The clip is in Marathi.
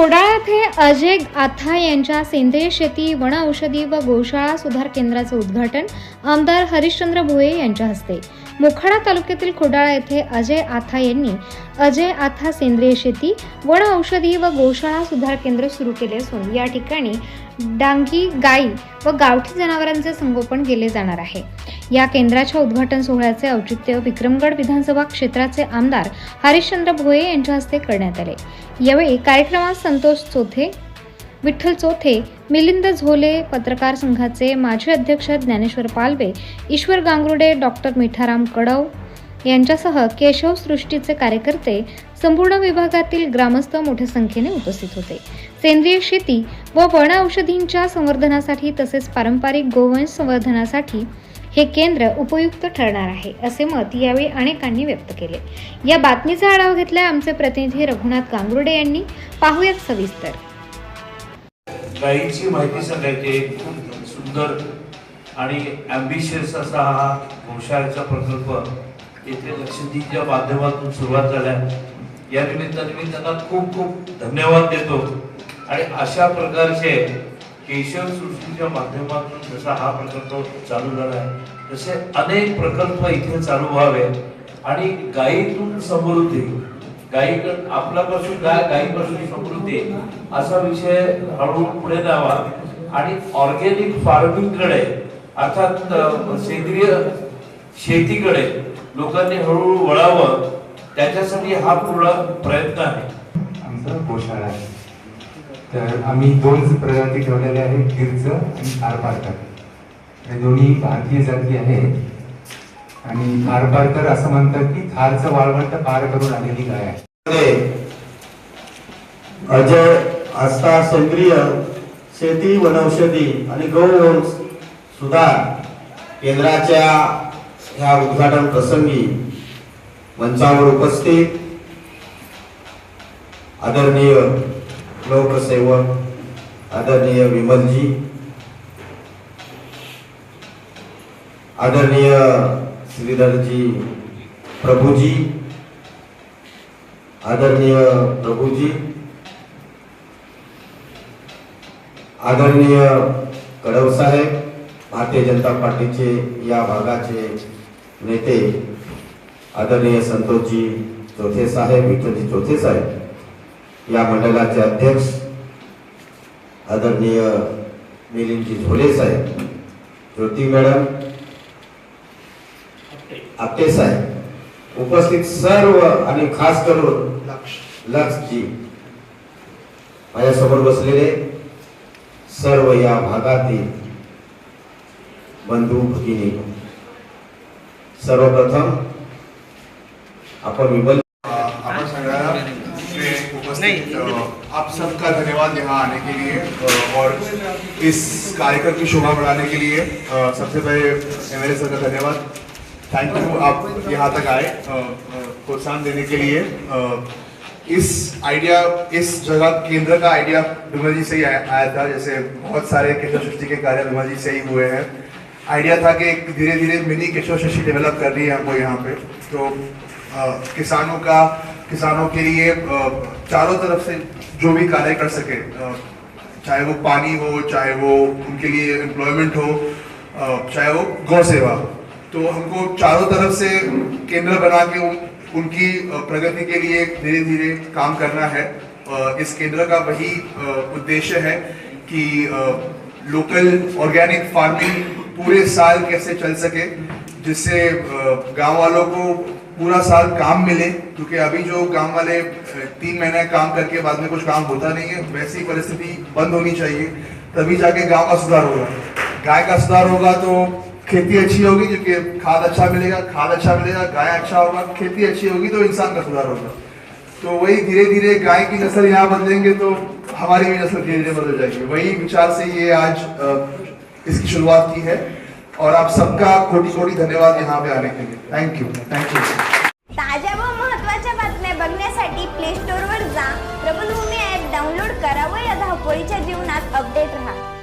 खोडाळा येथे अजय आथा यांच्या सेंद्रिय शेती वन औषधी व गोशाळा सुधार केंद्राचं उद्घाटन आमदार हरिश्चंद्र भोये यांच्या हस्ते. मोखाडा तालुक्यातील खोडाळा येथे अजय आथा यांनी अजय आथा सेंद्रिय शेती वन औषधी व गोशाळा सुधार केंद्र सुरू केले असून या ठिकाणी डांगी गाई व गावठी जनावरांचे संगोपन केले जाणार आहे. या केंद्राच्या उद्घाटन सोहळ्याचे औचित्य विक्रमगड विधानसभा क्षेत्राचे आमदार हरिश्चंद्र भोये यांच्या हस्ते करण्यात आले. यावेळी कार्यक्रमात संतोष चोथे विठ्ठल चोथे मिलिंद झोले पत्रकार संघाचे माजी अध्यक्ष ज्ञानेश्वर पालवे ईश्वर गांगरुडे डॉक्टर मिठाराम कडव यांच्यासह केशव सृष्टीचे कार्यकर्ते संपूर्ण विभागातील ग्रामस्थ मोठ्या संख्येने उपस्थित होते. सेंद्रिय शेती व वन औषधींच्या संवर्धनासाठी तसेच पारंपरिक गोवंश संवर्धनासाठी हे केंद्र उपयुक्त ठरणार आहे असे मत यावेळी अनेकांनी व्यक्त केले. या बातमीचा आढावा घेतला आमचे प्रतिनिधी रघुनाथ गांगुर्डे यांनी. पाहुयात सविस्तर. गायीची माहिती सांगायची एक खूप सुंदर आणि ॲम्बिशियस असा हा गोशाळेचा प्रकल्प येथे लक्षद्वीपच्या माध्यमातून सुरुवात झाल्या. या निमित्ताने मी त्यांना खूप खूप धन्यवाद देतो. आणि अशा प्रकारचे केशव सृष्टीच्या माध्यमातून जसा हा प्रकल्प चालू झाला आहे तसे अनेक प्रकल्प इथे चालू व्हावे आणि गायीतून समृद्धी गायीकडे पशु गाय गाईंकडून प्रकृती असा विषय हळूहळू पुढे न्यावा. आणि ऑर्गेनिक फार्मिंगकडे अर्थात सेंद्रिय शेतीकडे लोकांनी हळूहळू वळावं त्याच्यासाठी हा पूर्ण प्रयत्न आहे. आमचं पोषण आहे. तर आम्ही दोन प्रजाती ठेवलेल्या आहेत गिरचं आणि थारपारकर हे दोन्ही भारतीय जाती आहेत. आणि थारपारकर असं म्हणतात की थारचं वाळवंट पार करून आलेली गाय आहे. अजय आस्था सेंद्रिय शेती वनौषधी आणि गौरव सुधार केंद्राच्या ह्या उद्घाटन प्रसंगी मंचावर उपस्थित आदरणीय लोकसेवक आदरणीय विमलजी आदरणीय श्रीधरजी प्रभुजी आदरणीय प्रभूजी आदरणीय कडवसाहेब भारतीय जनता पार्टीचे या भागाचे नेते आदरणीय संतोषजी चौथे साहेब विठ्ठलजी चौथे साहेब या मंडळाचे अध्यक्ष आदरणीय मिलिंदजी झोले साहेब ज्योती मॅडम उपस्थित सर्व आणि खास करून माझ्यासमोर बसलेले सर्व या भागातील बंधू भगिनी. सर्वप्रथम आपण विमल आप सगळ्या के उपस्थित अ, आप सबका धन्यवाद यहाँ आने के लिए और इस कार्यक्रम की शोभा बढ़ाने के लिए सबसे पहले एम सर का धन्यवाद। थैंक यू आप यहाँ तक आए प्रोत्साहन देने के लिए। इस आइडिया इस जगह केंद्र का आइडिया विमल जी से ही आया, था जैसे बहुत सारे केशव सृष्टि के कार्य विमल जी से ही हुए हैं। आइडिया था कि एक धीरे धीरे मिनी केशव सृष्टि डेवलप कर रही है हमको यहाँ पे। तो अ, किसानों का किसानों के लिए चारों तरफ़ से जो भी कार्य कर सके चाहे वो पानी हो चाहे वो उनके लिए एम्प्लॉयमेंट हो चाहे वो गौ सेवा तो हमको चारों तरफ़ से केंद्र बना के उन, उनकी प्रगति के लिए धीरे धीरे काम करना है। इस केंद्र का वही उद्देश्य है कि लोकल ऑर्गेनिक फ़ार्मिंग पूरे साल कैसे चल सके जिससे गाँव वालों को पूरा साल काम मिले क्योंकि अभी जो गाँव वाले तीन महीने काम करके बाद में कुछ काम होता नहीं है वैसी परिस्थिति बंद होनी चाहिए तभी जाके गाँव का सुधार होगा। गाय का सुधार होगा तो खेती अच्छी होगी क्योंकि खाद अच्छा मिलेगा खाद अच्छा मिलेगा गाय अच्छा होगा खेती अच्छी होगी तो इंसान का सुधार होगा। तो वही धीरे धीरे गाय की नस्ल यहाँ बदलेंगे तो हमारी भी नस्ल धीरे धीरे बदल जाएगी। वही विचार से ये आज इसकी शुरुआत की है। और आप सबका कोटि कोटि धन्यवाद यहाँ पे आने के लिए। थैंक यू थैंक यू ताज्या व महत्त्वाच्या बातम्या बघण्यासाठी प्ले स्टोर वर जा. प्रबलभूमी ऍप डाउनलोड करा व या धावपळीच्या जीवनात अपडेट राहा.